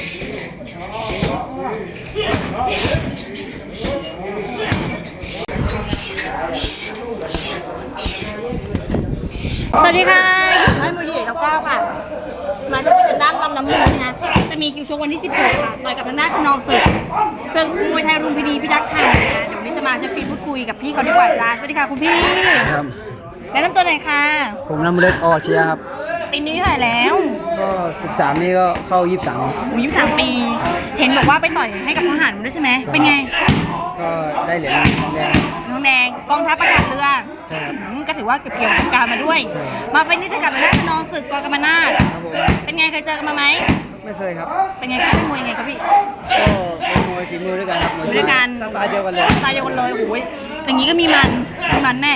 สวัสดีค่ะไอ้มือดีเขาก็ค่ะ มาจะเป็นด้านลำน้ำมูลนะคะ จะมีคิวชกวันที่ 16 ค่ะไปกับทางด้านคนนองศึกซึ่งมวยไทยรุ่งพีดีพี่ดักษ์ไทยนะคะเดี๋ยวนี้จะมาจะฟีตพูดคุยกับพี่เขาดีกว่าจ้า สวัสดีค่ะคุณพี่ครับแนะนำตัวหน่อยค่ะ ผมน้ำเล็กออเชียครับปีนี้เท่าไหร่แล้ว ก็ 13 นี่ก็เข้า 23ครับอายุ3ปี เห็นบอกว่าไปต่อยให้กับทหารมาด้วยใช่ไหม เป็นไง ก็ได้เหรียญทองแดงน้องแดงกองทัพประกาศเรือใช่ครับ อืมก็ถือว่าเก็บเกี่ยวประสบการณ์มาด้วย ใช่ มาไฟล์นี้จะกลับมาได้ขนองศึกกอกรรมนาถครับผมเป็นไงเคยเจอกันมาไหม ไม่เคยครับ เป็นไงครับมวยยังไงครับพี่ก็เป็นมวยฝีมือด้วยกันครับมวยอยู่ด้วยกันสไตล์เดียวกันเลยตายเดียวกันเลยโอ้ยอย่างนี้ก็มีมันมีมันแน่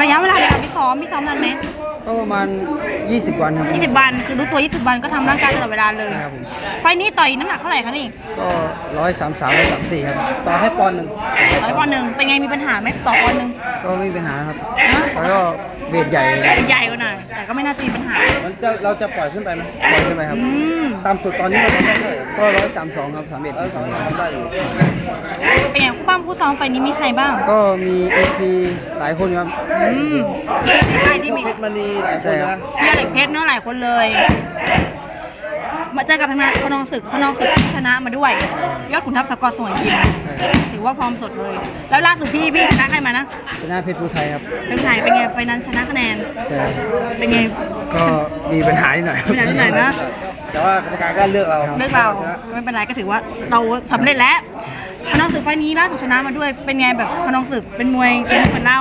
ระยะเวลาในการพี่ซ้อมพี่ซ้อมนานไหม ก็ประมาณ 20 วันครับ 20 วันคือรู้ตัว 20 วันก็ทำร่างกายตลอดเวลาเลย ครับผม ไฟล์นี้ต่อยน้ำหนักเท่าไหร่คะนี่ก็133 134ครับ ต่อให้ปอนหนึ่งร้อยปอนด์หนึ่งเป็นไงมีปัญหาไหมต่อปอนด์หนึ่ง ก็ไม่มีปัญหาครับฮะแต่ก็ เวทใหญ่ใหญ่กว่าหน่อยแต่ก็ไม่น่าจะมีปัญหา มันจะเราจะปล่อยขึ้นไปไหมปล่อยขึ้นไปครับ อืมตามสุดตอนนี้เราทำได้เท่าไหร่ก็132ครับ31เราสองทำได้อยู่เป็นไงคู่ปั้มคู่ซ้อมไฟล์นี้มีใครบ้างก็มีเอทีหลายคนครับ อืมใช่ที่มีเพชรมณีหลายคใช่นครันะบมีอเล็กเพชรเนาะหลายคนเลย มาเจอกับทางด้านขนองศึกขนองศึกชนะมาด้วย ยอดขุนทัพสกอร์สวยจริงใช่ครับถือว่าฟอร์มสดเลย แล้วล่าสุดพี่พี่ชนะใครมานะชนะเพชรภูไทยครับเป็นไงเป็นไงไฟนั้นชนะคะแนนใช่ครับเป็นไง ก็มีปัญหานิดหน่อยครับปัญหานิดหน่อยนะ แต่ว่ากรรมการก็เลือกเราเลือกเราไม่เป็นไรก็ถือว่าเราสำเร็จแล้วขนองศึกไฟล์นี้ล่าสุดชนะมาด้วยเป็นไงแบบขนองศึกเป็นมวยเป็นเหมือนเรา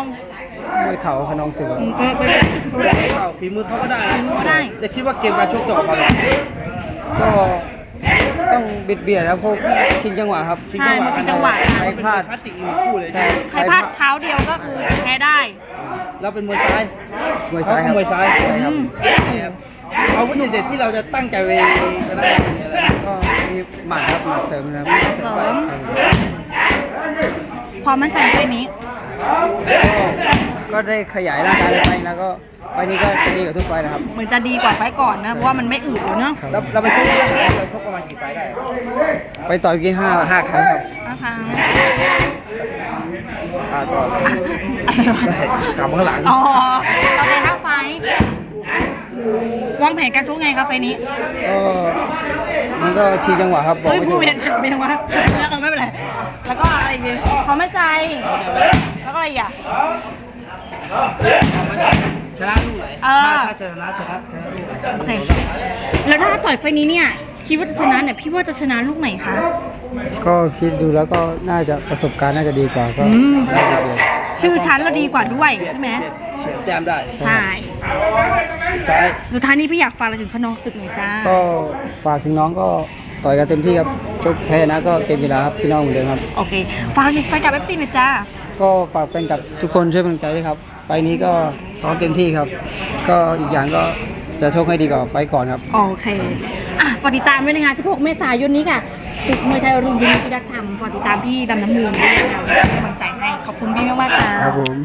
มวยเข่าขนองเสืออืมเป็นเป็น เขาฝีมือเขาก็ได้ฝีมือเขาได้จะคิดว่าเกมการชกจะออกมาแบบ ก็ต้องเบียดเบียดครับพวกชิงจังหวะครับใช่มันชิงจังหวะ ใครพลาด พลาสติกอีกคู่เลยใช่ ใครพลาดเท้าเดียวก็คือแพ้ได้ เราเป็นมวยซ้ายมวยซ้ายครับเขาก็มวยซ้ายใช่ครับนี่ครับอาวุธเด็ดๆที่เราจะตั้งใจไปชนะมีอะไรก็มีหมัดครับหมัดเสริมนะครับเสริม ความมั่นใจไฟล์นี้ก็ได้ขยายร่างกายไปแล้วก็ ไฟล์นี้ก็จะดีกว่าทุกไฟล์นะครับเหมือนจะดีกว่าไฟล์ก่อนนะ เพราะว่ามันไม่อืดแล้วเนาะเราเราไปชกเรื่องไหนเราชกประมาณกี่ไฟล์ได้ไปต่อยกี่ห้าห้าครั้งครับนะคะอ่าก็กลับมาข้างหลังอ๋อเราได้ห้าไฟล์วางแผนการชกไงครับไฟล์นี้ ก็มันก็ชิงจังหวะครับบอกเฮ้ยไม่พูถูดกเป็นเป็นยังไงวะเออไม่เป็นไร แล้วก็อะไรอีกดีความมั่นใจ แล้วก็อะไรอีกอะ ชนะลูกไหนเออ ถ้าชนะชนะชนะลูกไหนโอเคแล้วถ้าต่อยไฟล์นี้เนี่ยคิดว่าจะชนะเนี่ยพี่ว่าจะชนะลูกไหนคะ ก็คิดดูแล้วก็น่าจะประสบการณ์น่าจะดีกว่าก็อืม น่าจะเบียดชื่อชั้นเราดีกว่าด้วยใช่ไหมเฉียดแต้มได้ใช่ท้ายสุดท้ายนี้พี่อยากฝากอะไรถึงขนองศึกหน่อยจ้าก็ฝากถึงน้องก็ต่อยกันเต็มที่ครับชกแพ้นะก็เกมกีฬาครับพี่น้องเหมือนเดิมครับ โอเคฝากถึงแฟนกับเอฟซีหน่อยจ้าก็ฝากแฟนกับทุกคนช่วยเป็นกำลังใจด้วยครับ ไฟล์นี้ก็ซ้อมเต็มที่ครับ ก็อีกอย่างก็จะโชคให้ดีกว่าไฟล์ก่อนครับ โอเค อะฝากติดตามด้วยนะคะ16 เมษายนนี้ค่ะศึกมวยไทยรุ่นพินิจพิทักษ์ธรรมฝากติดตามพี่ดำน้ำมูลด้วยนะคะเป็นกำลังใจให้ ขอบคุณพี่มากๆค่ะ ครับผม